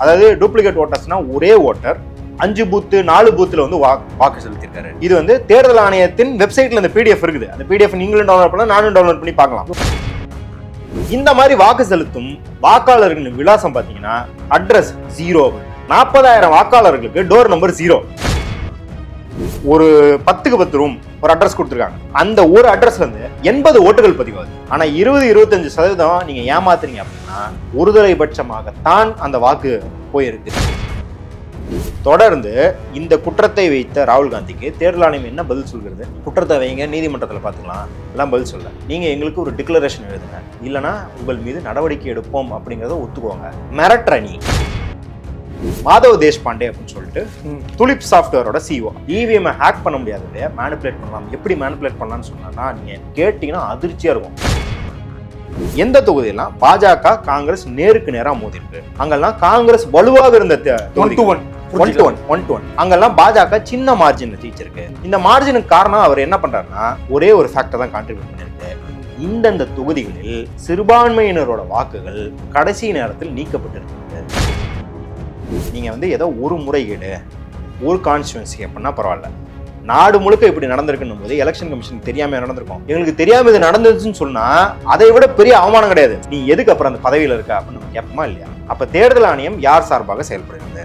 அதாவது டூப்ளிகேட் ஓட்டர்ஸ்னா ஒரே ஓட்டர் அஞ்சு பூத்து நாலு பூத்துல வந்து வா- வாக்கு செலுத்திருக்காரு இது வந்து தேர்தல் ஆணையத்தின் வெப்சைட்ல இந்த பிடிஎஃப் இருக்குது. அந்த பிடிஎஃப் நீங்களும் டவுன்லோட் பண்ணலாம் நானும் டவுன்லோட் பண்ணி பார்க்கலாம். இந்த மாதிரி வாக்கு செலுத்தும் வாக்காளர்களின் விலாசம் பாத்தீங்கன்னா அட்ரஸ் ஜீரோ நாற்பதாயிரம் வாக்காளர்களுக்கு டோர் நம்பர் ஜீரோ ஒரு பத்துக்கு பத்து ரூம் ஒரு அட்ரஸ் கொடுத்துருக்காங்க. அந்த ஒரு அட்ரஸ்ல இருந்து எண்பது ஓட்டுகள் பதிவாகுது. ஆனா இருபது இருபத்தஞ்சு சதவீதம் நீங்க ஏமாத்துறீங்க அப்படின்னா ஒருதலை பட்சமாகத்தான் அந்த வாக்கு போயிருக்கு. தொடர்ந்து இந்த குற்றத்தை வைத்த ராகுல் காந்திக்கு தேர்தல் ஆணையம் என்ன பதில் சொல்கிறது? குற்றத்தை வைங்க நீதிமன்றத்தில் பார்த்துக்கலாம். எல்லாம் பதில் சொல்ல. நீங்க எங்களுக்கு ஒரு டிக்ளரேஷன் எழுதுங்க. இல்லைன்னா உங்கள் மீது நடவடிக்கை எடுப்போம் அப்படிங்கிறத ஒத்துக்கோங்க. மிரட்டணி மாதவ் தேஷ்பாண்டே அப்படின்னு சொல்லிட்டு துலிப் சாஃப்ட்வேரோட சிஓ இவிஎம் ஹேக் பண்ண முடியாது இல்லையா? மேனிப்புலேட் பண்ணலாம். எப்படி மேனிப்புலேட் பண்ணலாம்னு சொன்னா நீங்க கேட்டீங்கன்னா அதிர்ச்சியா இருக்கும். எந்த தொகுதியெல்லாம் பாஜக காங்கிரஸ் நேருக்கு நேரா மோதி இருக்கு அங்கெல்லாம் காங்கிரஸ் வலுவாக இருந்த one two. One one two one அங்கெல்லாம் பாஜக சின்ன மார்ஜின் ஜெயிச்சிருக்கு. இந்த மார்ஜினுக்கு காரணம் அவர் என்ன பண்றாருன்னா ஒரே ஒரு ஃபேக்டர் தான் கான்ட்ரிபியூட் பண்ணிருக்கு. இந்தந்த தொகுதிகளில் சிறுபான்மையினரோட வாக்குகள் கடைசி நேரத்தில் நீக்கப்பட்டிருக்கு நீங்கள் வந்து ஏதோ ஒரு முறைகேடு ஒரு கான்ஸ்டுவன்சி அப்படின்னா பரவாயில்ல. நாடு முழுக்க இப்படி நடந்திருக்குன்னும் போது எலெக்ஷன் கமிஷன் தெரியாம நடந்திருக்கும். எங்களுக்கு தெரியாம இது நடந்துச்சுன்னு சொன்னா அதை விட பெரிய அவமானம் கிடையாது. நீ எதுக்கு அப்புறம் அந்த பதவியில் இருக்க அப்படின்னு கேட்போமா இல்லையா? அப்ப தேர்தல் ஆணையம் யார் சார்பாக செயல்படுகிறது?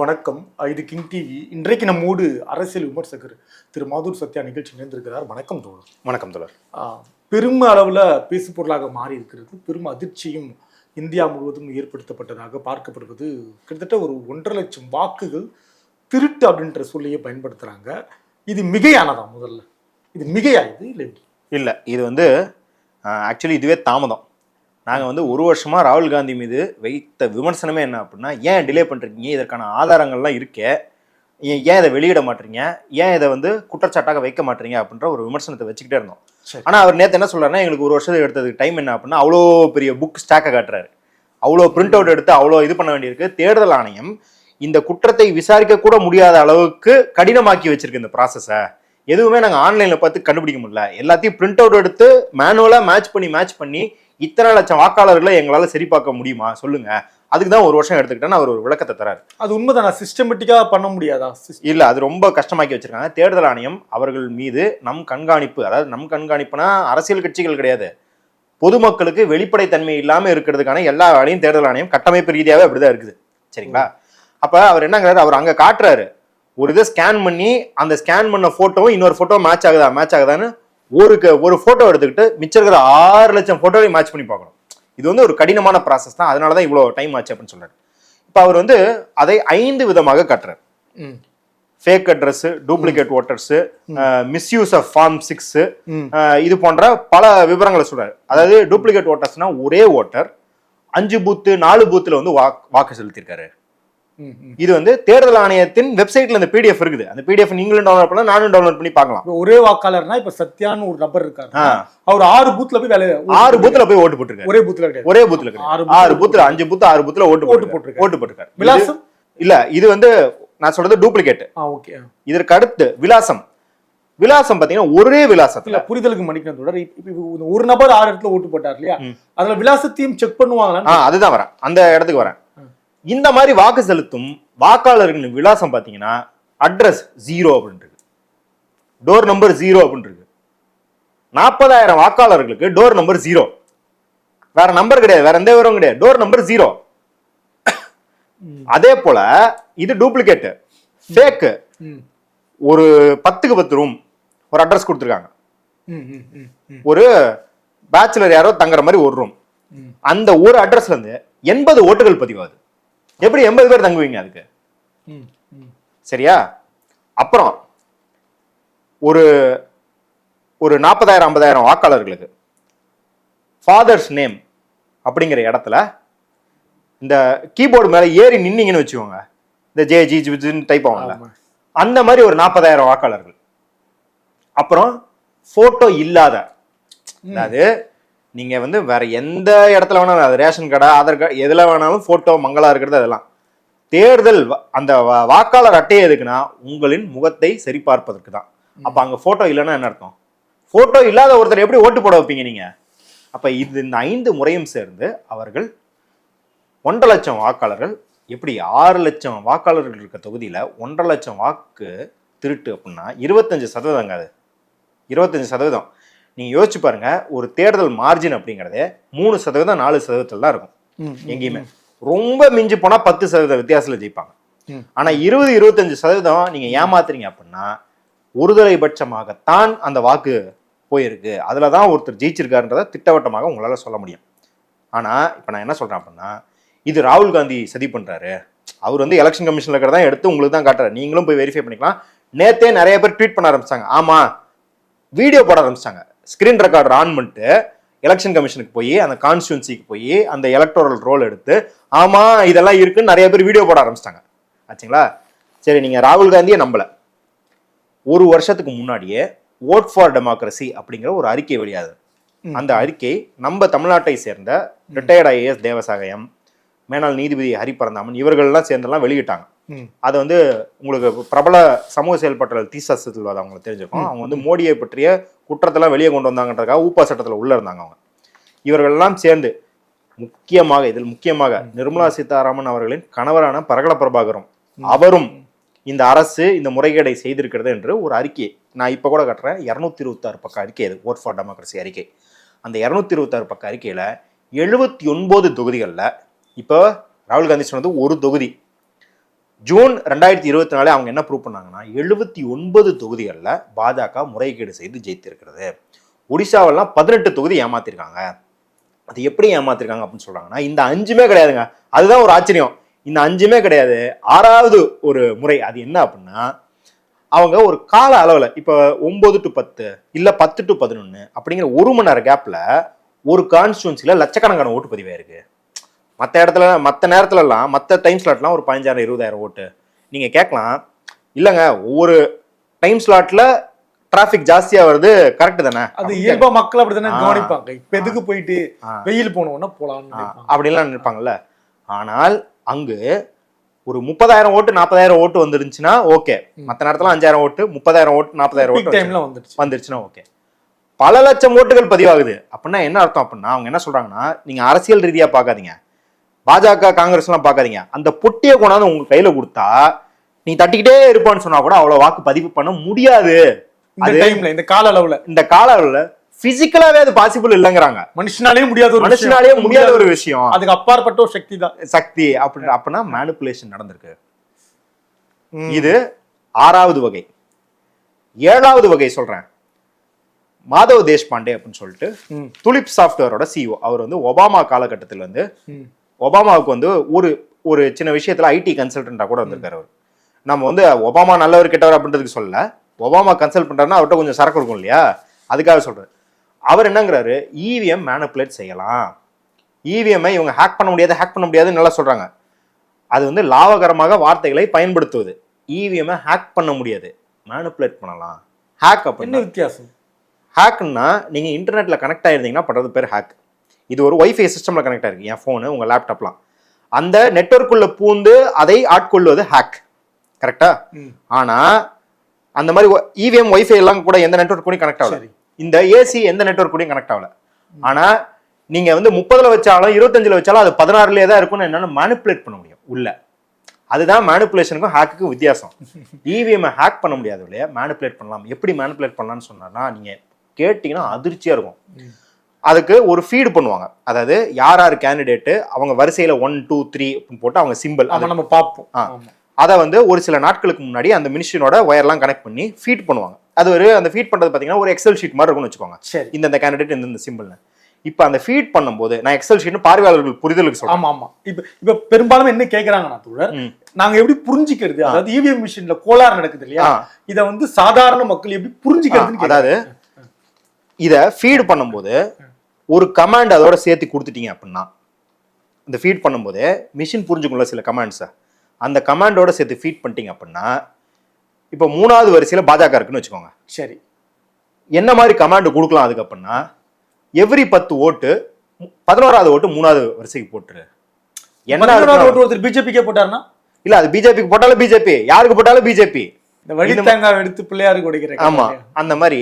வணக்கம். இது கிங் டிவி இன்றைக்கு நம்மோடு அரசியல் விமர்சகர் திரு மாதூர் சத்யா நிகழ்ச்சி இணைந்திருக்கிறார். வணக்கம் தோழர். வணக்கம் தோழர். பெரும் அளவில் பேசு பொருளாக மாறி இருக்கிறது பெரும் அதிர்ச்சியும் இந்தியா முழுவதும் ஏற்படுத்தப்பட்டதாக பார்க்கப்படுவது கிட்டத்தட்ட ஒரு ஒன்றரை லட்சம் வாக்குகள் திருட்டு அப்படின்ற சொல்லையே பயன்படுத்துறாங்க. இது மிகையானதா முதல்ல? இது மிகையா இது இல்லை? இல்ல இது வந்து ஆக்சுவலி இதுவே தாமதம். நாங்க வந்து ஒரு வருஷமா ராகுல் காந்தி மீது வைத்த விமர்சனமே என்ன அப்படின்னா ஏன் டிலே பண்றீங்க? இதற்கான ஆதாரங்கள்லாம் இருக்கே? ஏன் ஏன் இதை வெளியிட மாட்டீங்க? ஏன் இதை வந்து குற்றச்சாட்டாக வைக்க மாட்டீங்க? அப்படின்ற ஒரு விமர்சனத்தை வச்சுக்கிட்டே இருந்தோம். சரி. ஆனா அவர் நேத்து என்ன சொல்றாருன்னா எங்களுக்கு ஒரு வருஷத்துக்கு எடுத்ததுக்கு டைம் என்ன அப்படின்னா அவ்வளோ பெரிய புக் ஸ்டாக்கை காட்டுறாரு. அவ்வளோ பிரிண்ட் அவுட் எடுத்து அவ்வளோ இது பண்ண வேண்டியிருக்கு. தேர்தல் ஆணையம் இந்த குற்றத்தை விசாரிக்க கூட முடியாத அளவுக்கு கடினமாக்கி வச்சிருக்கு இந்த ப்ராசஸை எதுவுமே நாங்க ஆன்லைன்ல பார்த்து கண்டுபிடிக்க முடியல. எல்லாத்தையும் பிரிண்ட் அவுட் எடுத்து மேனுவலா மேட்ச் பண்ணி மேட்ச் பண்ணி இத்தனை லட்சம் வாக்காளர்களை எங்களால சரி பார்க்க முடியுமா? சொல்லுங்க. அதுக்கு தான் ஒரு வருஷம் எடுத்துக்கிட்டேன்னு அவர் ஒரு விளக்கத்தை தராரு. அது உண்மைதானா? சிஸ்டமேட்டிக்கா பண்ண முடியாதா? இல்ல அது ரொம்ப கஷ்டமாக்கி வச்சிருக்காங்க. தேர்தல் ஆணையம் அவர்கள் மீது நம் கண்காணிப்பு அதாவது நம் கண்காணிப்புனா அரசியல் கட்சிகள் கிடையாது. பொதுமக்களுக்கு வெளிப்படைத்தன்மை இல்லாம இருக்கிறதுக்கான எல்லா வேலையும் தேர்தல் ஆணையம் கட்டமைப்பு ரீதியாவே அப்படிதான் இருக்குது. சரிங்களா? அப்ப அவர் என்னங்கிறாரு அவர் அங்க காட்டுறாரு. ஒரு இதை ஸ்கேன் பண்ணி அந்த ஸ்கேன் பண்ண போட்டோவும் இன்னொரு போட்டோ மேட்ச் ஆகுதா மேட்ச் ஆகுதான்னு ஒரு ஒரு போட்டோ எடுத்துக்கிட்டு மிச்சம் இருக்கிற ஆறு லட்சம் போட்டோவையும் மேட்ச் பண்ணி பார்க்கணும். இது வந்து ஒரு கடினமான ப்ராசஸ் தான். அதனால தான் இவ்வளோ டைம் ஆச்சு அப்படின்னு சொல்றாரு. இப்போ அவர் வந்து அதை ஐந்து விதமாக காட்டுறாரு. ம். Fake address duplicate voters misuse of form six இது போன்ற பல விவரங்களை சொல்றாரு. அதாவது டூப்ளிகேட் ஓட்டர்ஸ்னா ஒரே ஓட்டர் அஞ்சு பூத்து நாலு பூத்துல வந்து வாக்கு வாக்கு ம் இது வந்து தேர்தல் ஆணையத்தின் வெப்சைட்ல அந்த பிடிஎஃப் இருக்குது. அந்த பிடிஎஃப் நீங்களும் டவுன்லோட் பண்ணலாம் நானும் டவுன்லோட் பண்ணி பார்க்கலாம். ஒரே வாக்காளர்னா இப்ப சத்யான்னு ஒரு நபர் இருக்காரு. அவர் ஆறு பூத்ல போய் வேலை ஆறு பூத்துல போய் ஓட்டு போட்டிருக்காரு. ஒரே பூத்ல கிடையாது. ஒரே பூத்துல கிடையாது. ஆறு பூத்துல அஞ்சு பூத்து ஆறு பூத்துல ஓட்டு ஓட்டு போட்டு போட்டிருக்காரு. ஓட்டு போட்டிருக்காரு. விலாசம்? இல்ல இது வந்து நான் சொல்றது டூப்ளிகேட் ஓகே இதற்கு அடுத்து விலாசம். விலாசம் பாத்தீங்கன்னா ஒரே இல்ல விலாசத்துல புரிதலுக்கு மன்னிக்கணும் தொடர் ஒரு நபர் ஆறு இடத்துல ஓட்டு போட்டார் இல்லையா. அதுல விலாசத்தையும் செக் பண்ணுவாங்களா அதுதான் வரேன் அந்த இடத்துக்கு வரேன். இந்த மாதிரி வாக்கு செலுத்தும் வாக்காளர்களின் விலாசம் பாத்தீங்கன்னா அட்ரஸ் ஜீரோ அப்படின்னு இருக்கு டோர் நம்பர் ஜீரோ அப்படின்னு இருக்கு நாற்பதாயிரம் வாக்காளர்களுக்கு டோர் நம்பர் ஜீரோ வேற நம்பர் கிடையாது வேற எந்த விவரம் கிடையாது. Door number zero. அதே போல இது டூப்ளிகேட் ஃபேக் ம், ஒரு பத்துக்கு பத்து ரூம் ஒரு அட்ரஸ் கொடுத்துருக்காங்க. ஒரு பேச்சுலர் யாரோ தங்குற மாதிரி ஒரு ரூம். அந்த ஒரு அட்ரஸ்ல இருந்து எண்பது ஓட்டுகள் பதிவாகுது. எப்படி எண்பது பேர் தங்குவீங்க அதுக்கு. சரியா? அப்புறம் ஒரு ஒரு நாற்பதாயிரம் ஐம்பதாயிரம் வாக்காளர்களுக்கு ஃபாதர்ஸ் நேம் அப்படிங்கிற இடத்துல இந்த கீபோர்டு மேல ஏறி நின்னீங்கன்னு வச்சுக்கோங்க. இந்த ஜே ஜி ஜின்னு டைப் ஆகும்ல. அந்த மாதிரி ஒரு நாற்பதாயிரம் வாக்காளர்கள். அப்புறம் போட்டோ இல்லாத அதாவது நீங்க வந்து வேற எந்த இடத்துல வேணாலும் அது ரேஷன் கடை ஆதார் கார்டு எதுல வேணாலும் போட்டோ மங்களா இருக்கிறது அதெல்லாம். தேர்தல் அந்த வாக்காளர் அட்டை எதுக்குன்னா உங்களின் முகத்தை சரிபார்ப்பதற்கு தான். அப்ப அங்க போட்டோ இல்லைன்னா என்ன அர்த்தம்? போட்டோ இல்லாத ஒருத்தர் எப்படி ஓட்டு போட வைப்பீங்க நீங்க? அப்ப இது இந்த ஐந்து முறையும் சேர்ந்து அவர்கள் ஒன்றரை லட்சம் வாக்காளர்கள் எப்படி ஆறு லட்சம் வாக்காளர்கள் இருக்க தொகுதியில ஒன்றரை லட்சம் வாக்கு திருட்டு அப்படின்னா இருபத்தஞ்சு சதவீதங்க அது. இருபத்தஞ்சு சதவீதம். நீங்க யோசிச்சு பாருங்க ஒரு தேர்தல் மார்ஜின் அப்படிங்கறதே மூணு சதவீதம் நாலு சதவீதத்தில் தான் இருக்கும். ம், எங்கேயுமே. ரொம்ப மிஞ்சி போனா பத்து சதவீத வித்தியாசத்துல ஜெயிப்பாங்க. ஆனா இருபது இருபத்தஞ்சு சதவீதம் நீங்க ஏமாத்துறீங்க அப்படின்னா ஒருதலை பட்சமாகத்தான் அந்த வாக்கு போயிருக்கு. அதுல தான் ஒருத்தர் ஜெயிச்சிருக்காருன்றத திட்டவட்டமாக உங்களால சொல்ல முடியும். ஆனா இப்ப நான் என்ன சொல்றேன் அப்படின்னா இது ராகுல் காந்தி சதி பண்றாரு. அவர் வந்து எலெக்ஷன் கமிஷன்ல இருக்கிறதா எடுத்து உங்களுக்கு தான் காட்டுறாரு. நீங்களும் போய் வெரிஃபை பண்ணிக்கலாம். நேத்தே நிறைய பேர் ட்வீட் பண்ண ஆரம்பிச்சாங்க. ஆமா வீடியோ போட ஆரம்பிச்சாங்க. ஸ்கிரீன் ரெக்கார்டர் ஆன் பண்ணிட்டு எலெக்ஷன் கமிஷனுக்கு போய் அந்த கான்ஸ்டியூன்சிக்கு போய் அந்த எலக்டோரல் ரோல் எடுத்து ஆமா இதெல்லாம் இருக்குன்னு நிறைய பேர் வீடியோ போட ஆரம்பிச்சிட்டாங்க ஆச்சுங்களா சரி நீங்க ராகுல் காந்தியை நம்பல ஒரு வருஷத்துக்கு முன்னாடியே ஓட் ஃபார் டெமோக்ரஸி அப்படிங்கிற ஒரு அறிக்கை வெளியாது. அந்த அறிக்கை நம்ம தமிழ்நாட்டை சேர்ந்த ரிட்டையர்ட் ஐஏஎஸ் தேவசாகயம் மேனாள் நீதிபதி ஹரிபரந்தாமன் இவர்கள்லாம் சேர்ந்தெல்லாம் வெளியிட்டாங்க. அது வந்து உங்களுக்கு பிரபல சமூக செயல்பாட்டாளர் தீசா சித்துல்வாத் அவங்களுக்கு தெரிஞ்சிருக்கும் அவங்க வந்து மோடியை பற்றிய குற்றத்தெல்லாம் வெளியே கொண்டு வந்தாங்கன்றதுக்காக ஊப்பா சட்டத்தில் உள்ள இருந்தாங்க அவங்க. இவர்களெல்லாம் சேர்ந்து முக்கியமாக இதில் முக்கியமாக நிர்மலா சீதாராமன் அவர்களின் கணவரான பரகல பிரபாகரும் அவரும் இந்த அரசு இந்த முறைகேடை செய்திருக்கிறது என்று ஒரு அறிக்கை நான் இப்போ கூட கட்டுறேன் இரநூத்தி இருபத்தாறு பக்க அறிக்கை இது ஓட் ஃபார் டெமோக்ரஸி அறிக்கை. அந்த இரநூத்தி இருபத்தாறு பக்க அறிக்கையில் எழுபத்தி ஒன்பது தொகுதிகளில் இப்போ ராகுல் காந்தி சொன்னது ஒரு தொகுதி. ஜூன் ரெண்டாயிரத்தி இருபத்தி நாலு அவங்க என்ன ப்ரூவ் பண்ணாங்கன்னா எழுபத்தி ஒன்பது தொகுதிகளில் பாஜக முறைகேடு செய்து ஜெயித்திருக்கிறது. ஒடிசாவெல்லாம் பதினெட்டு தொகுதி ஏமாத்திருக்காங்க. அது எப்படி ஏமாத்திருக்காங்க அப்படின்னு சொல்கிறாங்கன்னா இந்த அஞ்சுமே கிடையாதுங்க. அதுதான் ஒரு ஆச்சரியம். இந்த அஞ்சுமே கிடையாது. ஆறாவது ஒரு முறை அது என்ன அப்படின்னா அவங்க ஒரு கால அளவில் இப்போ ஒம்பது டு பத்து இல்லை பத்து டு பதினொன்று அப்படிங்கிற ஒரு மணி நேரம் கேப்பில் ஒரு கான்ஸ்டுவன்சியில் லட்சக்கணக்கான ஓட்டு பதிவாயிருக்கு. மற்ற இடத்துல மற்ற நேரத்துலலாம் மற்ற டைம் ஸ்லாட்லாம் ஒரு பதினஞ்சாயிரம் இருபதாயிரம் ஓட்டு. நீங்கள் கேட்கலாம் இல்லைங்க ஒவ்வொரு டைம் ஸ்லாட்டில் டிராஃபிக் ஜாஸ்தியாக வருது கரெக்ட் தானே? அது இயல்பா மக்கள் அப்படிதானே ஆ. கவனிப்பாங்க. இப்ப எதுக்கு போயிட்டு. வெயில் போனோம்னா போலாம்னு நினைப்பாங்க. அப்படிலாம் நினைப்பாங்கல்ல. ஆனால் அங்கு ஒரு முப்பதாயிரம் ஓட்டு நாற்பதாயிரம் ஓட்டு வந்துருந்துச்சுன்னா ஓகே. மற்ற நேரத்துல அஞ்சாயிரம் ஓட்டு முப்பதாயிரம் ஓட்டு நாற்பதாயிரம் ஓட்டு டைம்ல வந்துருச்சு. வந்துருச்சுன்னா ஓகே. பல லட்சம் ஓட்டுகள் பதிவாகுது. அப்படின்னா என்ன அர்த்தம்? அப்படின்னா அவங்க என்ன சொல்றாங்கன்னா நீங்க அரசியல் ரீதியா பார்க்காதீங்க. பாஜக காங்கிரஸ் எல்லாம் பார்க்காதீங்க. அந்த பொட்டியை கொண்டாந்து உங்க கையில கொடுத்தா நீ தட்டிக்கிட்டே இருப்பான்னு சொன்னா கூட அவ்வளவு வாக்கு பதிவு பண்ண முடியாது. இந்த அது- டைம்ல இந்த கால அளவுல இந்த கால அளவுல பிசிக்கலாவே அது பாசிபிள் இல்லைங்கிறாங்க. மனுஷனாலே முடியாத ஒரு விஷயம். மனுஷனாலேயே முடியாத ஒரு விஷயம். அதுக்கு அப்பாற்பட்ட ஒரு சக்தி தான். சக்தி அப்படி அப்படின்னா மேனிப்புலேஷன் நடந்திருக்கு. இது ஆறாவது வகை. ஏழாவது வகை சொல்றேன். மாதவ் தேஷ்பாண்டே அப்படின்னு சொல்லிட்டு. துலிப் சாஃப்ட்வேரோட சிஓ அவர் வந்து ஒபாமா காலகட்டத்தில் வந்து. ஒபாமாவுக்கு வந்து ஒரு ஒரு சின்ன விஷயத்துல ஐடி கன்சல்டண்டா கூட வந்திருக்காரு அவர். நம்ம வந்து ஒபாமா நல்லவர் கெட்டவர் அப்படின்றதுக்கு சொல்லல. ஒபாமா கன்சல்ட் பண்றாருன்னா அவர்கிட்ட கொஞ்சம் சரக்கு இருக்கும் இல்லையா? அதுக்காக சொல்றாரு அவர் என்னங்கிறாரு இவிஎம் மேனிப்புலேட் செய்யலாம். இவிஎம்ஐ இவங்க ஹேக் பண்ண முடியாது ஹேக் பண்ண முடியாதுன்னு நல்லா சொல்றாங்க. அது வந்து லாபகரமாக வார்த்தைகளை பயன்படுத்துவது. இவிஎம்ஐ ஹேக் பண்ண முடியாது. மேனிப்புலேட் பண்ணலாம். ஹேக் என்ன அப்படின்னா வித்தியாசம் ஹேக்குன்னா நீங்க இன்டர்நெட்ல கனெக்ட் ஆயிருந்தீங்கன்னா பண்றது பேர் ஹேக் இது ஒரு வைஃபை சிஸ்டம்ல கனெக்ட் ஆயிருக்கு. என் ஃபோனு உங்க லேப்டாப்லாம் அந்த நெட்வொர்க்குள்ள பூந்து அதை ஆட்கொள்வது ஹேக் கரெக்டா ம். ஆனா அந்த மாதிரி இவிஎம் வைஃபை எல்லாம் கூட எந்த நெட்வொர்க் கூடயும் கனெக்ட் ஆகல. இந்த ஏசி எந்த நெட்வொர்க் கூடயும் கனெக்ட் ஆகல. ஆனா நீங்க வந்து முப்பதுல வச்சாலும் இருபத்தஞ்சுல வச்சாலும் அது பதினாறுலயே தான் இருக்கும்னு என்னால மேனிப்புலேட் பண்ண முடியும். உள்ள. அதுதான் மேனிப்புலேஷனுக்கும் ஹேக்குக்கும் வித்தியாசம். இவிஎம் ஹேக் பண்ண முடியாது இல்லையா? மேனிப்புலேட் பண்ணலாம். எப்படி மேனிப்புலேட் பண்ணலாம்னு சொன்னார்னா நீங்க கேட்டீங்கன்னா அதிர்ச்சியா இருக்கும். அதுக்கு ஒரு ஃபீடு பண்ணுவாங்க. அதாவது யார் யார் கேண்டிடேட்டு அவங்க வரிசையில ஒன் டூ த்ரீ போட்டு அவங்க சிம்பிள் ஆமா நம்ம பார்ப்போம். அதை வந்து ஒரு சில நாட்களுக்கு முன்னாடி அந்த மினிஸ்ட்ரியோட ஒயர்லாம் கனெக்ட் பண்ணி ஃபீட் பண்ணுவாங்க. அது ஒரு அந்த ஃபீட் பண்றது பார்த்தீங்கன்னா ஒரு எக்ஸல் ஷீட் மாதிரி இருக்கும்னு வச்சுக்கோங்க. சரி. இந்த இந்த கேண்டிடேட் இந்த இந்த சிம்பிள்னு இப்போ அந்த ஃபீட் பண்ணும்போது நான் எக்ஸல் ஷீட்னு பார்வையாளர்கள் புரிதலுக்கு சொல்றேன். ஆமா ஆமா. இப்ப இப்ப பெரும்பாலும் என்ன கேக்குறாங்கன்னா தோழர். நாங்க எப்படி புரிஞ்சுக்கிறது அதாவது இவிஎம் மிஷின்ல கோளாறு நடக்குது இல்லையா. இத வந்து சாதாரண மக்கள் எப்படி புரிஞ்சுக்கிறதுன்னு ஆ, அதாவது இதை ஃபீட் பண்ணும்போது ஒரு கமாண்ட் அதோட சேர்த்து கொடுத்துட்டீங்க அப்படின்னா இந்த ஃபீட் பண்ணும்போது மிஷின் புரிஞ்சுக்குள்ள சில கமாண்ட்ஸை அந்த கமாண்டோட சேர்த்து ஃபீட் பண்ணிட்டீங்க அப்படின்னா இப்போ மூணாவது வரிசையில் பாஜக இருக்குன்னு வச்சுக்கோங்க. சரி. என்ன மாதிரி கமாண்ட் கொடுக்கலாம் அதுக்கு அப்படின்னா எவ்ரி பத்து ஓட்டு பதினோராவது ஓட்டு மூணாவது வரிசைக்கு போட்டுரு. என்ன ஓட்டு ஒருத்தர் பிஜேபிக்கே போட்டாருன்னா? இல்ல அது பிஜேபிக்கு போட்டாலும் பிஜேபி யாருக்கு போட்டாலும் பிஜேபி இந்த வழி தேங்காய் எடுத்து பிள்ளையாருக்கு உடைக்கிற ஆமா அந்த மாதிரி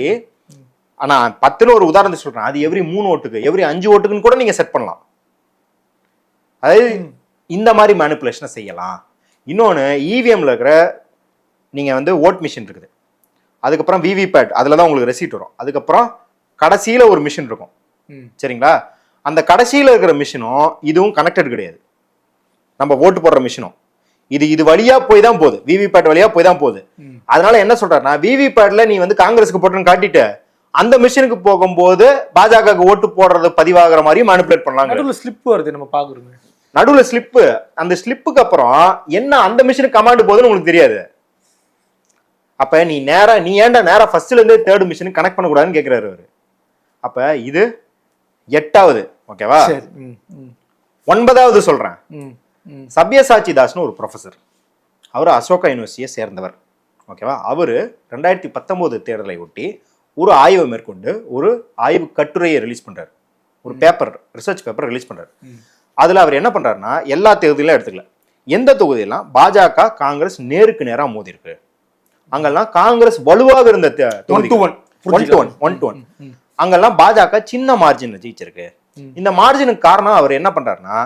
ஆனா பத்துன்னு ஒரு உதாரணத்தை சொல்றேன். அது எவ்ரி மூணு ஓட்டுக்கு எவ்ரி அஞ்சு ஓட்டுக்குன்னு கூட நீங்க செட் பண்ணலாம். அதாவது இந்த மாதிரி மேனிப்புலேஷனை செய்யலாம். இன்னொன்று இவிஎம்ல இருக்கிற நீங்க வந்து ஓட் மிஷின் இருக்குது. அதுக்கப்புறம் விவிபேட் அதில் தான் உங்களுக்கு ரெசீட் வரும். அதுக்கப்புறம் கடைசியில ஒரு மிஷின் இருக்கும். ம். சரிங்களா? அந்த கடைசியில இருக்கிற மிஷினும் இதுவும் கனெக்டட் கிடையாது. நம்ம ஓட்டு போடுற மிஷினும். இது இது வழியா போய் தான் போகுது. விவிபேட் வழியா போய் தான் போகுது. அதனால என்ன சொல்றாருன்னா விவிபேட்ல நீ வந்து காங்கிரஸுக்கு போட்டுன்னு காட்டிட்டு அந்த மிஷினுக்கு போகும்போது பாஜகவுக்கு ஓட்டு போடுறது பதிவாகிற மாதிரி மேனிபுலேட் பண்ணலாங்க நடுவுல ஸ்லிப் வருது நம்ம பாக்குறோமே. நடுவுல ஸ்லிப்பு அந்த ஸ்லிப்புக்கு அப்புறம் என்ன அந்த மிஷினுக்கு கமாண்ட் போகுதுன்னு உங்களுக்கு தெரியாது. அப்ப நீ நேரா நீ ஏன்டா நேரா ஃபர்ஸ்ட்ல இருந்தே தேர்ட் மிஷினுக்கு கனெக்ட் பண்ணக்கூடாதுன்னு கேக்குறாரு அவரு. அப்ப இது எட்டாவது ஓகேவா ஒன்பதாவது சொல்றேன். சத்யசாச்சி தாஸ்னு ஒரு ப்ரொஃபசர் அவர் அசோகா யூனிவர்சிட்டியை சேர்ந்தவர். ஓகேவா அவர் ரெண்டாயிரத்தி பத்தொம்போது தேர்தலை ஒட்டி ஒரு ஆய்வை மேற்கொண்டு ஒரு ஆய்வு கட்டுரையை ரிலீஸ் பண்றாரு. ஒரு பேப்பர் ரிசர்ச் பேப்பர் ரிலீஸ் பண்றாரு. அதுல அவர் என்ன பண்றாருன்னா எல்லா தொகுதியிலும் எடுத்துக்கல. எந்த தொகுதியெல்லாம் பாஜக காங்கிரஸ் நேருக்கு நேரா மோதி இருக்கு அங்கெல்லாம் காங்கிரஸ் வலுவாக இருந்த அங்கெல்லாம் பாஜக சின்ன மார்ஜின்ல ஜெயிச்சிருக்கு. இந்த மார்ஜினுக்கு காரணம் அவர் என்ன பண்றாருன்னா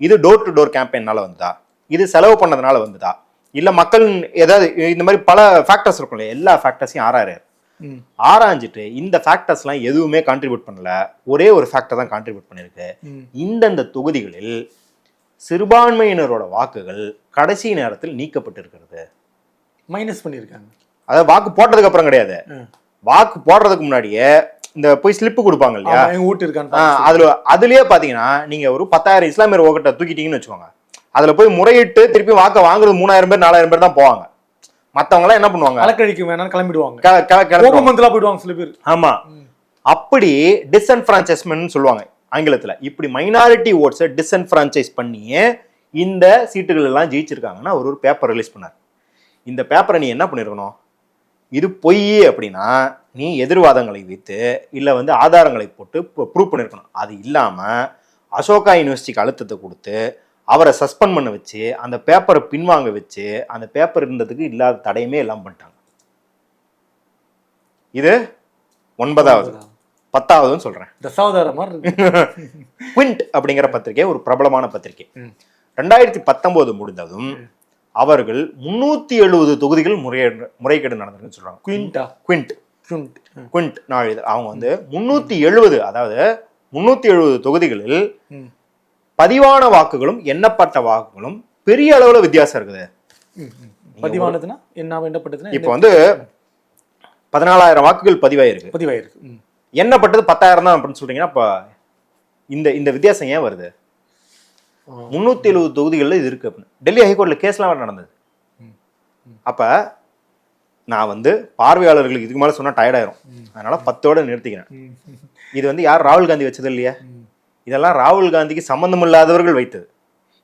இது டோர் டு டோர் கேம்பெயின்னால வந்ததா? இது செலவு பண்ணதுனால வந்ததா? இல்ல மக்கள் ஏதாவது இந்த மாதிரி பல ஃபேக்டர்ஸ் இருக்கும் இல்லையா? எல்லா ஃபேக்டர்ஸையும் ம். ஆராய்ஞ்சிட்டு இந்த ஃபேக்டர்ஸ்லாம் எதுவுமே கான்ட்ரிபியூட் பண்ணல. ஒரே ஒரு ஃபேக்டர் தான் கான்ட்ரிபியூட் பண்ணிருக்கு. ம். இந்தந்த தொகுதிகளில் சிறுபான்மையினரோட வாக்குகள் கடைசி நேரத்தில் நீக்கப்பட்டிருக்கிறது. மைனஸ் பண்ணிருக்காங்க அதாவது வாக்கு போட்டதுக்கு அப்புறம் கிடையாது. வாக்கு போடுறதுக்கு முன்னாடியே இந்த போய் ஸ்லிப்பு கொடுப்பாங்க இல்லையா? வீட்டு பாத்து அதுல அதுலயே பாத்தீங்கன்னா நீங்க ஒரு பத்தாயிரம் இஸ்லாமியர் ஓகட்ட தூக்கிட்டீங்கன்னு வச்சுக்கோங்க. அதுல போய் முறையிட்டு திருப்பி வாக்க வாங்குறது மூணாயிரம் பேர் நாலாயிரம் பேர் தான் போவாங்க. மத்தவங்க எல்லாம் என்ன பண்ணுவாங்க? அலக்கழிக்க வேணாம்னு கிளம்பிடுவாங்க. போயிடுவாங்க சில பேர். ஆமா. அப்படி டிஸ்அன்ஃபிரான்ச்சைஸ்மெண்ட் சொல்லுவாங்க ஆங்கிலத்துல. இப்படி மைனாரிட்டி ஓட்ஸை டிஸ்அன்ஃபிரான்ச்சைஸ் பண்ணியே இந்த சீட்டுகள் எல்லாம் ஜெயிச்சிருக்காங்கன்னா அவர் ஒரு பேப்பர் ரிலீஸ் பண்ணார். இந்த பேப்பரை நீ என்ன பண்ணிருக்கணும்? இது பொய் அப்படின்னா நீ எதிர்வாதங்களை வைத்து இல்ல வந்து ஆதாரங்களை போட்டு ப்ரூவ் பண்ணிருக்கணும். அது இல்லாம அசோகா யூனிவர்சிட்டிக்கு அழுத்தத்தை கொடுத்து அவரை சஸ்பெண்ட் பண்ண வச்சு அந்த பேப்பரை பின்வாங்க வச்சு அந்த பேப்பர் இருந்ததுக்கு இல்லாத தடையுமே எல்லாம் பண்ணிட்டாங்க. இது ஒன்பதாவது. பத்தாவதுன்னு சொல்றேன். குவிண்ட் அப்படிங்கிற பத்திரிகை ஒரு பிரபலமான பத்திரிகை. ரெண்டாயிரத்தி பத்தொன்பது முடிந்ததும் அவர்கள் முன்னூத்தி எழுபது தொகுதிகள் முறையீடு முறைகேடு நடந்திருக்குன்னு சொல்றாங்க. குவிண்ட் குயின்ட் குவிண்ட் நாளிதழ் அவங்க வந்து முன்னூத்தி எழுபது அதாவது முன்னூத்தி எழுபது தொகுதிகளில். பதிவான வாக்குகளும் எண்ணப்பட்ட வாக்குகளும் பெரிய அளவுல வித்தியாசம் இருக்குது. பதிவானதுன்னா என்ன எண்ணப்பட்டதுன்னா இப்போ வந்து பதினாலாயிரம் வாக்குகள் பதிவாயிருக்கு. பதிவாயிருக்கு. எண்ணப்பட்டது பத்தாயிரம் தான் அப்படின்னு சொல்றீங்கன்னா அப்ப இந்த இந்த வித்தியாசம் ஏன் வருது. முன்னூத்தி எழுபது தொகுதிகளில் இது இருக்கு அப்படின்னு. டெல்லி ஹைகோர்ட்ல கேஸ்லாம் வேற நடந்தது. அப்ப நான் வந்து பார்வையாளர்களுக்கு இதுக்கு மேல சொன்னா டயர்ட் ஆயிரும். அதனால பத்தோட நிறுத்திக்கிறேன். இது வந்து யார்? ராகுல் காந்தி வச்சது இல்லையா? இதெல்லாம் ராகுல் காந்திக்கு சம்மந்தம் இல்லாதவர்கள் வைத்தது.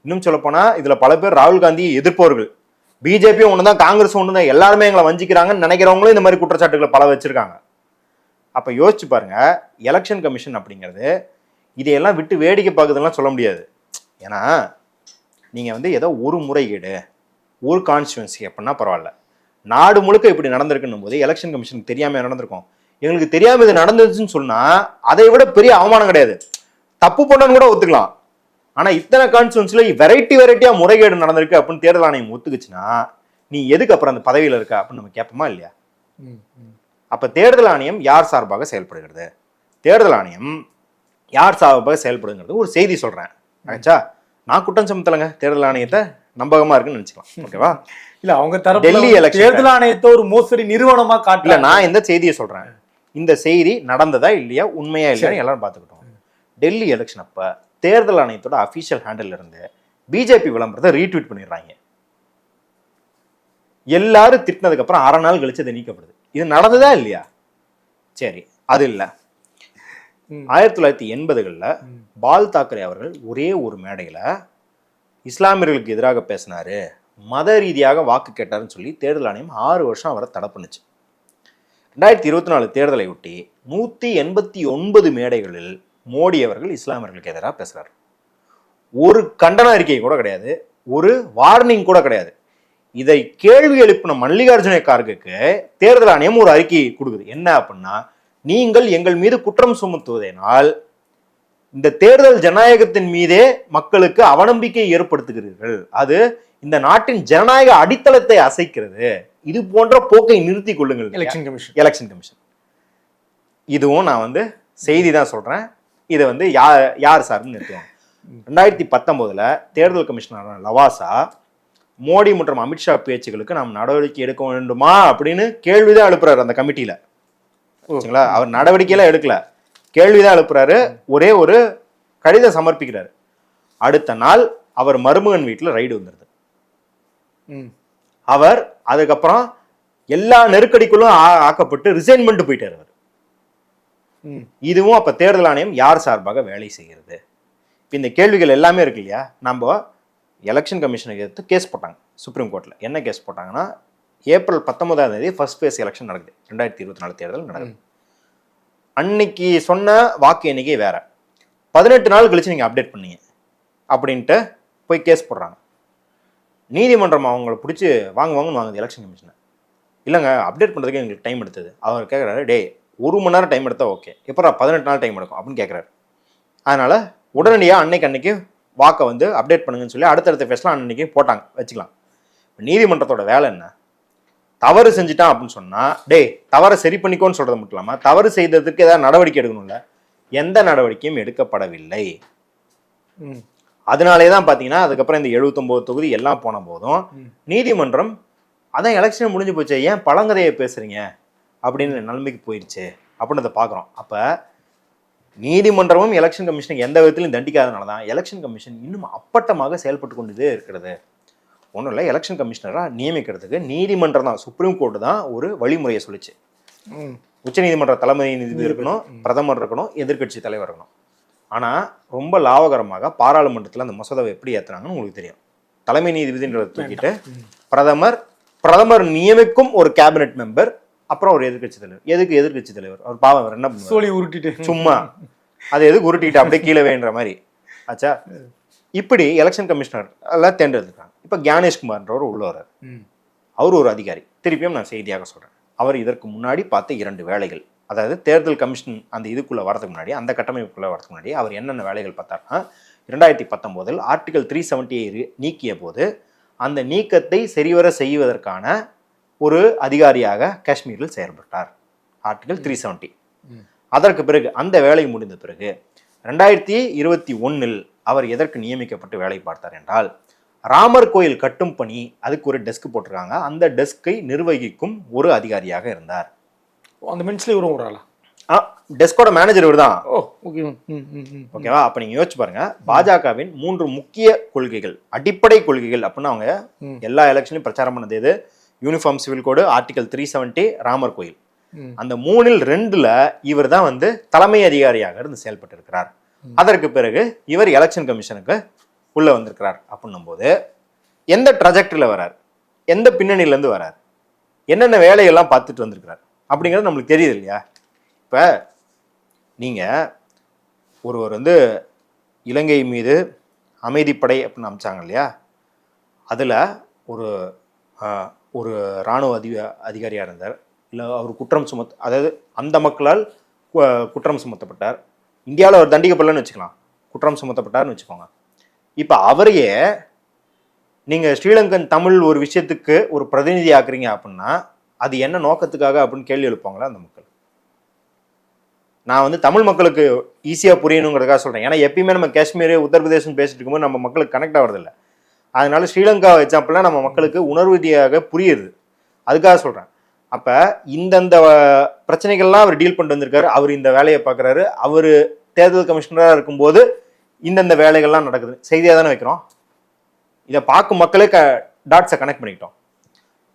இன்னும் சொல்லப்போனால் இதில் பல பேர் ராகுல் காந்தியை எதிர்ப்பவர்கள். பிஜேபியும் காங்கிரஸ் காங்கிரஸும் தான் எல்லாருமே எங்களை வஞ்சிக்கிறாங்கன்னு நினைக்கிறவங்களும் இந்த மாதிரி குற்றச்சாட்டுகளை பல வச்சுருக்காங்க. அப்போ யோசிச்சு பாருங்க எலெக்ஷன் கமிஷன் அப்படிங்கிறது இதையெல்லாம் விட்டு வேடிக்கை பார்க்குறதுலாம் சொல்ல முடியாது. ஏன்னா நீங்கள் வந்து ஏதோ ஒரு முறைகேடு ஒரு கான்ஸ்டுவன்சி அப்படின்னா பரவாயில்ல. நாடு முழுக்க இப்படி நடந்திருக்குன்னும் போது எலெக்ஷன் கமிஷனுக்கு தெரியாமல் நடந்திருக்கும். எங்களுக்கு தெரியாமல் இது நடந்துச்சுன்னு சொன்னால் அதை விட பெரிய அவமானம் கிடையாது. தப்பு பண்ணன்னு கூட ஒத்துக்கலாம். ஆனா இத்தனை கான்ஸ்டுவன்சில வெரைட்டி வெரைட்டியா முறைகேடு நடந்திருக்கு அப்படின்னு தேர்தல் ஆணையம் ஒத்துக்குச்சுன்னா நீ எதுக்கு அப்புறம் அந்த பதவியில இருக்க அப்படின்னு நம்ம கேட்போமா இல்லையா. அப்ப தேர்தல் ஆணையம் யார் சார்பாக செயல்படுகிறது? தேர்தல் ஆணையம் யார் சார்பாக செயல்படுங்கிறது ஒரு செய்தி சொல்றேன். ஆச்சா? நான் குற்றம் சுமத்தலைங்க. தேர்தல் ஆணையத்தை நம்பகமா இருக்குன்னு நினைச்சுக்கலாம். ஓகேவா? இல்ல அவங்க தரப்புல டெல்லி. தேர்தல் ஆணையத்தை ஒரு மோசடி நிறுவனமா காட்டல நான் எந்த செய்தியை சொல்றேன். இந்த செய்தி நடந்ததா இல்லையா? உண்மையா இல்லையா எல்லாரும் பார்த்துக்கிட்டோம். டெல்லி எலெக்ஷன் அப்ப தேர்தல் ஆணையத்தோட அபிஷியல் ஹேண்டில் இருந்து பிஜேபி விளம்பரத்தை ரீட்வீட் பண்ணிடுறாங்க. எல்லாரும் திட்டினதுக்கு அப்புறம் அரை நாள் கழிச்சு அது நீக்கப்படுது. இது நடந்ததா இல்லையா? சரி அது இல்ல. ஆயிரத்தி தொள்ளாயிரத்தி எண்பதுகளில். பால் தாக்கரே அவர்கள் ஒரே ஒரு மேடையில் இஸ்லாமியர்களுக்கு எதிராக பேசினாரு மத ரீதியாக வாக்கு கேட்டாருன்னு சொல்லி தேர்தல் ஆணையம் ஆறு வருஷம் அவரை தடை பண்ணுச்சு. ரெண்டாயிரத்தி இருபத்தி நாலு தேர்தலை ஒட்டி நூற்றி எண்பத்தி ஒன்பது மேடைகளில் மோடி அவர்கள் இஸ்லாமியர்களுக்கு எதிராக பேசுறாரு. ஒரு கண்டன அறிக்கை கூட கிடையாது ஒரு வார்னிங் கூட கிடையாது. இதை கேள்வி எழுப்பின மல்லிகார்ஜுன கார்குக்கு தேர்தல் ஆணையம் ஒரு அறிக்கை கொடுக்குது. என்ன அப்படின்னா நீங்கள் எங்கள் மீது குற்றம் சுமத்துவதனால் இந்த தேர்தல் ஜனநாயகத்தின் மீதே மக்களுக்கு அவநம்பிக்கை ஏற்படுத்துகிறீர்கள். அது இந்த நாட்டின் ஜனநாயக அடித்தளத்தை அசைக்கிறது. இது போன்ற போக்கை நிறுத்திக் கொள்ளுங்கள் எலெக்ஷன் கமிஷன் எலெக்ஷன் கமிஷன் இதுவும் நான் வந்து செய்தி தான் சொல்றேன். இதை வந்து யார் யார் சார்னு நிறுத்துவாங்க. ரெண்டாயிரத்தி பத்தொன்பதுல தேர்தல் கமிஷனரான லவாசா மோடி மற்றும் அமித்ஷா பேச்சுகளுக்கு நாம் நடவடிக்கை எடுக்க வேண்டுமா அப்படின்னு கேள்விதான் எழுப்புறாரு அந்த கமிட்டியில. சரிங்களா? அவர் நடவடிக்கையெல்லாம் எடுக்கல. கேள்விதான் எழுப்புறாரு. ஒரே ஒரு கடிதம் சமர்ப்பிக்கிறாரு. அடுத்த நாள் அவர் மருமகன் வீட்டில் ரைடு வந்துருது. ம். அவர் அதுக்கப்புறம் எல்லா நெருக்கடிக்குள்ளும் ஆக்கப்பட்டு ரிசைன்மெண்ட் போயிட்டார் அவர். இதுவும் அப்ப தேர்தல் ஆணையம் யார் சார்பாக வேலை செய்கிறது? இப்ப இந்த கேள்விகள் எல்லாமே இருக்கு இல்லையா? நம்ம எலெக்ஷன் கமிஷனுக்கு எடுத்து கேஸ் போட்டாங்க சுப்ரீம் கோர்ட்ல என்ன கேஸ் போட்டாங்கன்னா ஏப்ரல் பத்தொன்பதாம் தேதி ஃபர்ஸ்ட் ஃபேஸ் எலெக்ஷன் நடக்குது. ரெண்டாயிரத்தி இருபத்தி நாலு தேர்தல் நடக்குது. அன்னைக்கு சொன்ன வாக்கு எண்ணிக்கை வேற. பதினெட்டு நாள் கழிச்சு நீங்க அப்டேட் பண்ணீங்க அப்படின்ட்டு போய் கேஸ் போடுறாங்க. நீதிமன்றம் அவங்கள பிடிச்சி வாங்க வாங்கன்னு வாங்குது எலெக்ஷன் கமிஷனை இல்லைங்க அப்டேட் பண்ணுறதுக்கு எங்களுக்கு டைம் எடுத்தது. அவர் கேட்குறாரு டேய் ஒரு மணி நேரம் டைம் எடுத்தா ஓகே எப்போ பதினெட்டு நாள் டைம் எடுக்கும் அப்படின்னு கேட்குறாரு அதனால உடனடியாக அன்னைக்கு அன்னைக்கு வாக்கை வந்து அப்டேட் பண்ணுங்கன்னு சொல்லி அடுத்தடுத்த ஃபேஸ்லாம் அன்னைக்கு போட்டாங்க வச்சுக்கலாம். நீதிமன்றத்தோட வேலை என்ன? தவறு செஞ்சுட்டான் அப்படின்னு சொன்னா டேய் தவறை சரி பண்ணிக்கோன்னு சொல்றது மட்டும் இல்லாம தவறு செய்ததுக்கு ஏதாவது நடவடிக்கை எடுக்கணும்ல? எந்த நடவடிக்கையும் எடுக்கப்படவில்லை. அதனாலே தான் பார்த்தீங்கன்னா அதுக்கப்புறம் இந்த 79 தொகுதி எல்லாம் போன போதும். நீதிமன்றம் அதான் எலெக்ஷன் முடிஞ்சு போச்சே ஏன் பழங்கதையை பேசுறீங்க? அப்படின்னு நிலைமைக்கு போயிடுச்சு அப்படின்னு அதை பார்க்குறோம். அப்போ நீதிமன்றமும் எலெக்ஷன் கமிஷனுக்கு எந்த விதத்திலும் தண்டிக்காதனால தான் எலெக்ஷன் கமிஷன் இன்னும் அப்பட்டமாக செயல்பட்டு கொண்டே இருக்கிறது. ஒன்றும் இல்லை எலெக்ஷன் கமிஷனராக நியமிக்கிறதுக்கு நீதிமன்றம் தான் சுப்ரீம் கோர்ட்டு தான் ஒரு வழிமுறையை சொல்லுச்சு. உச்சநீதிமன்ற தலைமை நீதிபதி இருக்கணும் பிரதமர் இருக்கணும் எதிர்க்கட்சி தலைவர் இருக்கணும். ஆனால் ரொம்ப லாபகரமாக பாராளுமன்றத்தில் அந்த மசோதாவை எப்படி ஏத்துனாங்கன்னு உங்களுக்கு தெரியும். தலைமை நீதிபதின்றதை தூக்கிட்டு பிரதமர் பிரதமர் நியமிக்கும் ஒரு கேபினெட் மெம்பர் அப்புறம் ஒரு எதிர்க்கட்சி தலைவர். எதுக்கு எதிர்க்கட்சி தலைவர்? அவர் பாவம் அவர் என்ன சோழி உருட்டிட்டு. சும்மா. அதை எதுக்கு உருட்டிக்கிட்டு அப்படியே கீழே வேன்ற மாதிரி. ஆச்சா? இப்படி எலெக்ஷன் கமிஷனர் எல்லாம் தேர்ந்தெடுத்துருக்காங்க. இப்போ ஞானேஷ்குமார்ன்றவர் உள்ள வர்றாரு. அவர் ஒரு அதிகாரி. திருப்பியும் நான் செய்தியாக சொல்றேன். அவர் இதற்கு முன்னாடி பார்த்த இரண்டு வேலைகள். அதாவது தேர்தல் கமிஷன் அந்த இதுக்குள்ள வரதுக்கு முன்னாடி அந்த கட்டமைப்புக்குள்ள வரதுக்கு முன்னாடி அவர் என்னென்ன வேலைகள் பார்த்தாருன்னா இரண்டாயிரத்தி பத்தொம்போதில் ஆர்டிகல் த்ரீ செவன்ட்டியை நீக்கிய போது அந்த நீக்கத்தை சரிவர செய்வதற்கான ஒரு அதிகாரியாக காஷ்மீரில் செயல்பட்டார். Article three seventy. அதற்கு பிறகு அந்த வேலை முடிந்த பிறகு ரெண்டாயிரத்தி இருபத்தி ஒன்னில் அவர் எதற்கு நியமிக்கப்பட்டு வேலை பார்த்தார் என்றால் ராமர் கோயில் கட்டும் பணி அதுக்கு ஒரு டெஸ்க் போட்டிருக்காங்க. அந்த டெஸ்கை நிர்வகிக்கும் ஒரு அதிகாரியாக இருந்தார். அந்த மென்ஸ்ல இவரும் ஒரு ஆளா? ஆ டெஸ்கோட மேனேஜர் இவர் தான் ஓகேவா? அப்ப நீங்க யோசிச்சு பாருங்க. பாஜகவின் மூன்று முக்கிய கொள்கைகள் அடிப்படை கொள்கைகள் அப்படின்னு அவங்க. எல்லா எலெக்ஷன்லையும் பிரச்சாரம் பண்ணது எது? Uniform civil code article three seventy Ramar கோயில். அந்த மூணில் ரெண்டுல இவர் தான் வந்து தலைமை அதிகாரியாக இருந்து செயல்பட்டு இருக்கிறார் அதற்கு பிறகு இவர் எலெக்ஷன் கமிஷனுக்கு உள்ள வந்திருக்கிறார் அப்படின்னும் போது எந்த ட்ரஜெக்டரியில் வரார்? எந்த பின்னணியில இருந்து வரார்? என்னென்ன வேலையெல்லாம் பார்த்துட்டு வந்திருக்கிறார்? அப்படிங்கிறது நம்மளுக்கு தெரியுது இல்லையா? இப்போ நீங்கள் ஒருவர் வந்து இலங்கை மீது அமைதிப்படை அப்படின்னு அமிச்சாங்க இல்லையா? அதில் ஒரு ஒரு இராணுவ அதி அதிகாரியாக இருந்தார். இல்லை அவர் குற்றம் சுமத் அதாவது அந்த மக்களால் குற்றம் சுமத்தப்பட்டார். இந்தியாவில் அவர் தண்டிக்கப்படலன்னு வச்சுக்கலாம். குற்றம் சுமத்தப்பட்டார்னு வச்சுக்கோங்க. இப்போ அவரையே நீங்கள் ஸ்ரீலங்கன் தமிழ் ஒரு விஷயத்துக்கு ஒரு பிரதிநிதி ஆக்குறீங்க அப்படின்னா அது என்ன நோக்கத்துக்காக அப்படின்னு கேள்வி எழுப்பாங்களா அந்த மக்கள்? நான் வந்து தமிழ் மக்களுக்கு ஈஸியாக புரியணுங்கிறதுக்காக சொல்கிறேன் ஏன்னா எப்பயுமே நம்ம காஷ்மீர் உத்தரப்பிரதேசம் பேசிட்டு இருக்கும்போது நம்ம மக்களுக்கு கனெக்ட் ஆகிறதில்ல அதனால ஸ்ரீலங்கா எக்ஸாம்பிள்லாம் நம்ம மக்களுக்கு உணர்வு ரீதியாக புரியுது. அதுக்காக சொல்கிறேன் அப்போ இந்தந்த பிரச்சனைகள்லாம் அவர் டீல் பண்ணிட்டு வந்திருக்காரு. அவர் இந்த வேலையை பார்க்குறாரு. அவர் தேர்தல் கமிஷனராக இருக்கும்போது இந்தந்த வேலைகள்லாம் நடக்குது. செய்தியாக தானே வைக்கிறோம்? இதை பார்க்கும் மக்களே க டாட்ஸை கனெக்ட் பண்ணிக்கிட்டோம்.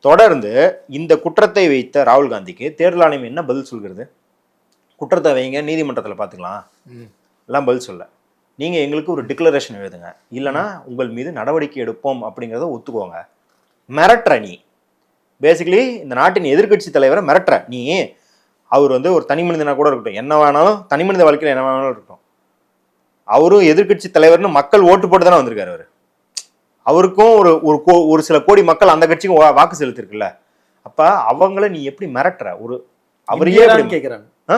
தொடர்ந்து இந்த குற்றத்தை வைத்த ராகுல் காந்திக்கு தேர்தல் ஆணையம் என்ன பதில் சொல்கிறது? குற்றத்தை வைங்க நீதிமன்றத்தில் பார்த்துக்கலாம். எல்லாம் பதில் சொல்ல. நீங்கள் எங்களுக்கு ஒரு டிக்ளரேஷன் எழுதுங்க. இல்லைனா உங்கள் மீது நடவடிக்கை எடுப்போம் அப்படிங்கிறத ஒத்துக்கோங்க. மிரட்டுற நீ. பேசிக்கலி இந்த நாட்டின் எதிர்க்கட்சி தலைவரை மிரட்டுற. நீ அவர் வந்து ஒரு தனி மனிதனா கூட இருக்கட்டும். என்ன வேணாலும் தனி மனித வாழ்க்கையில் என்ன வேணாலும் இருக்கட்டும். அவரும் எதிர்க்கட்சி தலைவர்னு மக்கள் ஓட்டு போட்டு தானே வந்திருக்காரு அவர். அவருக்கும் ஒரு ஒரு கோ ஒரு சில கோடி மக்கள் அந்த கட்சிக்கும் வாக்கு செலுத்திருக்குல்ல. அப்ப அவங்கள நீ எப்படி மிரட்டுற? ஒரு அவரையே?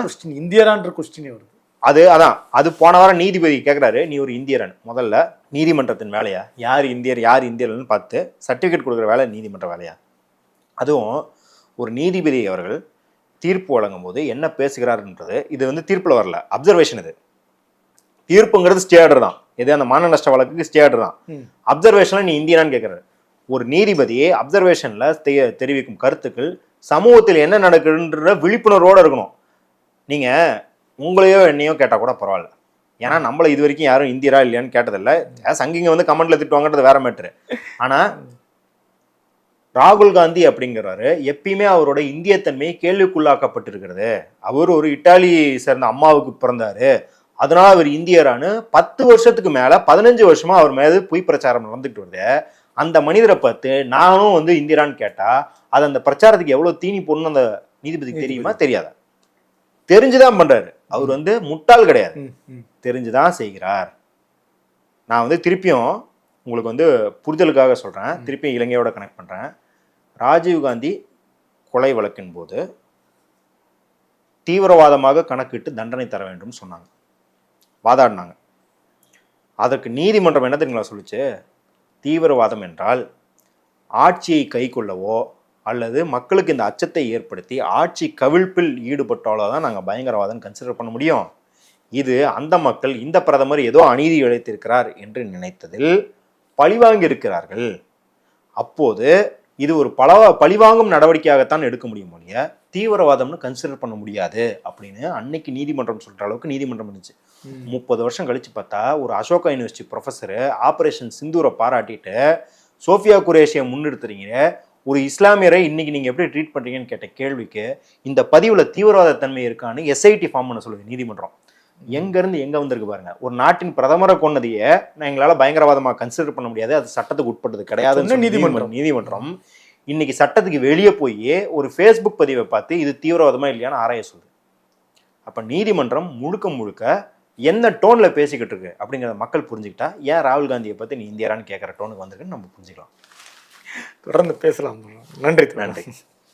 கொஸ்டின் இந்தியரான்ற கொஸ்டினே வருது. அது அதான். அது போன வாரம் நீதிபதி கேட்குறாரு நீ ஒரு இந்தியரன். முதல்ல நீதிமன்றத்தின் வேலையா? யார் இந்தியர் யார் இந்தியர்னு பார்த்து சர்டிஃபிகேட் கொடுக்குற வேலை நீதிமன்ற வேலையா? அதுவும் ஒரு நீதிபதி அவர்கள் தீர்ப்பு வழங்கும் போது என்ன பேசுகிறாருன்றது இது வந்து தீர்ப்பில் வரல. அப்சர்வேஷன் இது. தீர்ப்புங்கிறது ஸ்டே ஆர்டர் தான். இது அந்த மான நஷ்ட வழக்குக்கு ஸ்டே ஆர்டர் தான். அப்சர்வேஷனில் நீ இந்தியனான்னு கேட்குறாரு ஒரு நீதிபதியே அப்சர்வேஷனில் தெரிவிக்கும் கருத்துக்கள் சமூகத்தில் என்ன நடக்குதுன்ற விழிப்புணர்வோடு இருக்கணும். நீங்கள் உங்களையோ என்னையோ கேட்டால் கூட பரவாயில்ல. ஏன்னா நம்மள இது வரைக்கும் யாரும் இந்தியரா இல்லையான்னு கேட்டதில்ல. சங்கிங்க வந்து கமெண்ட்ல திட்டுவாங்கன்றது வேற மேட்ரு ஆனா ராகுல் காந்தி அப்படிங்கிறவரு எப்பயுமே அவரோட இந்தியத்தன்மை கேள்விக்குள்ளாக்கப்பட்டிருக்கிறது. அவர் ஒரு இட்டாலி சேர்ந்த அம்மாவுக்கு பிறந்தாரு. அதனால அவர் இந்தியரான்னு பத்து வருஷத்துக்கு மேல பதினஞ்சு வருஷமா அவர் மேல பொய் பிரச்சாரம் நடந்துட்டு வருது. அந்த மனிதரை பார்த்து நானும் வந்து இந்தியரான்னு கேட்டா அது அந்த பிரச்சாரத்துக்கு எவ்வளவு தீனி போடணும் அந்த நீதிபதிக்கு தெரியுமா? தெரியாதா? தெரிஞ்சுதான் பண்றாரு. அவர் வந்து முட்டாள் கிடையாது. தெரிஞ்சுதான் செய்கிறார். நான் வந்து திருப்பியும் உங்களுக்கு வந்து புரிதலுக்காக சொல்கிறேன் திருப்பியும் இலங்கையோட கனெக்ட் பண்ணுறேன் ராஜீவ்காந்தி கொலை வழக்கின் போது தீவிரவாதமாக கணக்கிட்டு தண்டனை தர வேண்டும் சொன்னாங்க. வாதாடினாங்க. அதற்கு நீதிமன்றம் என்ன தெரியுங்களா சொல்லுச்சு? தீவிரவாதம் என்றால் ஆட்சியை கைக்கொள்ளவோ அல்லது மக்களுக்கு இந்த அச்சத்தை ஏற்படுத்தி ஆட்சி கவிழ்ப்பில் ஈடுபட்டாலோ தான் நாங்கள் பயங்கரவாதம் கன்சிடர் பண்ண முடியும். இது அந்த மக்கள் இந்த பிரதமர் ஏதோ அநீதி இழைத்திருக்கிறார் என்று நினைத்ததில் பழிவாங்கி இருக்கிறார்கள் அப்போது இது ஒரு பல பழிவாங்கும் நடவடிக்கையாகத்தான் எடுக்க முடியும் ஒழிய தீவிரவாதம்னு கன்சிடர் பண்ண முடியாது அப்படின்னு அன்னைக்கு நீதிமன்றம் சொல்ற அளவுக்கு நீதிமன்றம் இருந்துச்சு. முப்பது வருஷம் கழிச்சு பார்த்தா ஒரு அசோகா யூனிவர்சிட்டி ப்ரொஃபஸர் ஆபரேஷன் சிந்தூரை பாராட்டிட்டு சோஃபியா குரேஷியை முன்னிறுத்துறீங்க ஒரு இஸ்லாமியரை இன்னைக்கு நீங்க எப்படி ட்ரீட் பண்றீங்கன்னு கேட்ட கேள்விக்கு இந்த பதிவுல தீவிரவாத தன்மை இருக்கான்னு எஸ்ஐடி ஃபார்ம் பண்ண சொல்லுது நீதிமன்றம். எங்க இருந்து எங்க வந்திருக்கு பாருங்க. ஒரு நாட்டின் பிரதமரை கொன்னதையே நான் எங்களால பயங்கரவாதமா கன்சிடர் பண்ண முடியாது. அது சட்டத்துக்கு உட்பட்டது கிடையாதுன்னு நீதிமன்றம். நீதிமன்றம். இன்னைக்கு சட்டத்துக்கு வெளியே போய் ஒரு ஃபேஸ்புக் பதிவை பார்த்து இது தீவிரவாதமா இல்லையான்னு ஆராய சொல்லுது. அப்ப நீதிமன்றம் முழுக்க முழுக்க என்ன டோன்ல பேசிக்கிட்டு இருக்கு அப்படிங்கிறத மக்கள் புரிஞ்சுக்கிட்டா ஏன் ராகுல் காந்தியை பத்தி நீ இந்தியரான்னு கேட்குற டோனுக்கு வந்திருக்குன்னு நம்ம புரிஞ்சுக்கலாம். தொடர்ந்து பேசலாம். நன்றி. நன்றி.